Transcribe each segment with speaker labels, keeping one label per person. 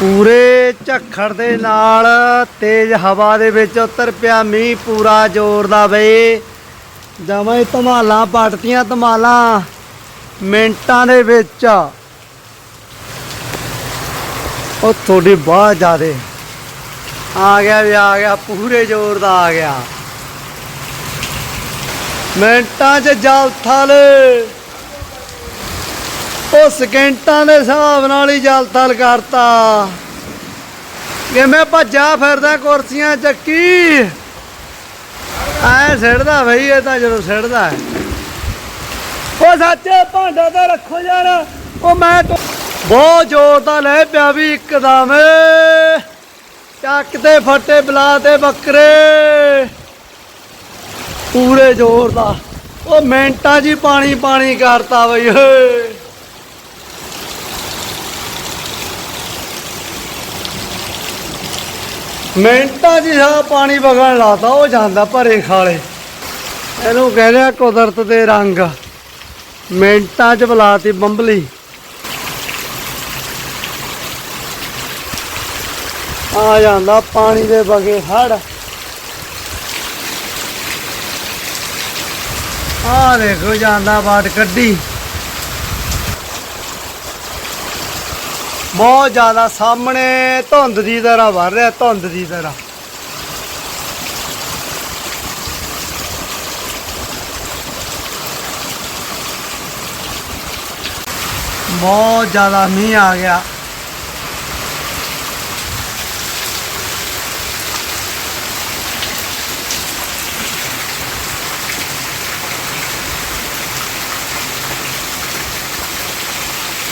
Speaker 1: ਪੂਰੇ ਝੱਖੜ ਦੇ ਨਾਲ ਤੇਜ਼ ਹਵਾ ਦੇ ਵਿੱਚ ਉਤਰ ਪਿਆ ਮੀਂਹ, ਪੂਰਾ ਜ਼ੋਰ ਦਾ ਬਈ। ਜਮਾਂ ਧਮਾਲਾਂ ਪਟਤੀਆਂ, ਧਮਾਲਾਂ ਮਿੰਟਾਂ ਦੇ ਵਿੱਚ। ਉਹ ਤੁਹਾਡੀ ਬਹੁਤ ਜ਼ਿਆਦੇ। ਆ ਗਿਆ ਵੀ, ਆ ਗਿਆ, ਪੂਰੇ ਜ਼ੋਰ ਦਾ ਆ ਗਿਆ। ਮਿੰਟਾਂ 'ਚ ਜਲ ਥਲ। ਉਹ ਸਕਿੰਟਾਂ ਦੇ ਹਿਸਾਬ ਨਾਲ ਹੀ ਜਲ ਥਲ ਕਰਤਾ। ਕਿਵੇਂ ਭੱਜਾ ਫਿਰਦਾ ਕੁਰਸੀਆਂ ਚੱਕੀ ਐ ਸਿੜਦਾ ਬਈ, ਇਹ ਤਾਂ ਜਦੋਂ ਸਿੜਦਾ ਉਹ ਸੱਚੇ ਭਾਂਡਾ ਤਾਂ ਰੱਖੋ ਯਾਰ, ਉਹ ਮੈਂ ਬਹੁਤ ਜ਼ੋਰ ਦਾ ਲੈ ਪਿਆ ਵੀ ਇੱਕਦਮ। ਚੱਕ ਤੇ ਫੱਟੇ, ਬਲਾ ਤੇ ਬੱਕਰੇ। ਪੂਰੇ ਜ਼ੋਰ ਦਾ। ਉਹ ਮਿੰਟਾਂ 'ਚ ਹੀ ਪਾਣੀ ਪਾਣੀ ਕਰਤਾ ਬਈ ਓਏ ਮਿੰਟਾਂ 'ਚ ਹੀ ਸਾਰਾ ਪਾਣੀ ਵਗਣ ਲਾਤਾ, ਉਹ ਜਾਂਦਾ ਭਰੇ ਖਾਲੇ। ਇਹਨੂੰ ਕਹਿੰਦੇ ਆ ਕੁਦਰਤ ਦੇ ਰੰਗ। ਮਿੰਟਾਂ 'ਚ ਬੁਲਾਤੀ ਬੰਬਲੀ। ਆ ਜਾਂਦਾ ਪਾਣੀ ਦੇ ਬਗੇ ਹੜ। ਆ ਦੇਖੋ, ਜਾਂਦਾ ਬਾਟ ਕੱਢੀ। ਬਹੁਤ ਜ਼ਿਆਦਾ ਸਾਹਮਣੇ ਧੁੰਦ ਦੀ ਤਰ੍ਹਾਂ ਵਰ ਰਿਹਾ, ਧੁੰਦ ਦੀ ਤਰ੍ਹਾਂ। ਬਹੁਤ ਜ਼ਿਆਦਾ ਮੀਂਹ ਆ ਗਿਆ।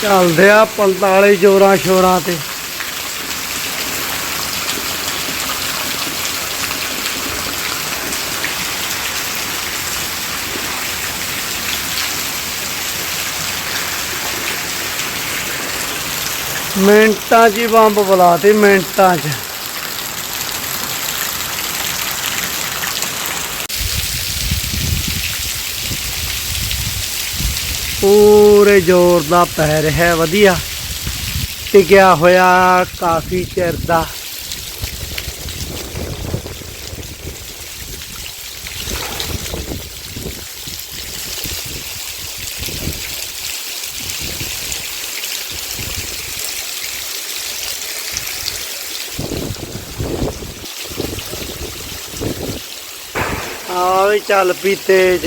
Speaker 1: ਚੱਲਦੇ ਆ 45 ਜੋਰਾਂ ਸ਼ੋਰਾਂ ਤੇ। ਮਿੰਟਾਂ 'ਚ ਹੀ ਬੰਬ ਬੁਲਾਤੇ ਮਿੰਟਾਂ 'ਚ। ਪੂਰੇ ਜ਼ੋਰ ਦਾ ਪੈ ਰਿਹਾ ਵਧੀਆ। ਟਿਕਿਆ ਹੋਇਆ ਕਾਫੀ ਚਿਰ ਦਾ। ਆ ਚੱਲ ਪੀ ਤੇਜ।